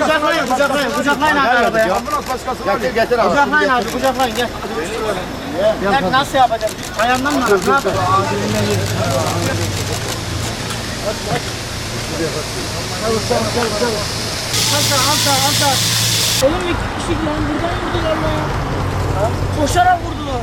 Kucaklayın, kucaklayın, kucaklayın abi arabaya. Ambulans başkası var. Getir getir abi. Kucaklayın abi, kucaklayın gel. Gel nasıl yapacağız? Ayağından mı? Ne yapalım? Alta, alta, alta. Oğlum iki kişi lan buradan vurdular lan. Koşarak vurdular.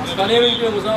Hastaneye mi gidiyoruz abi?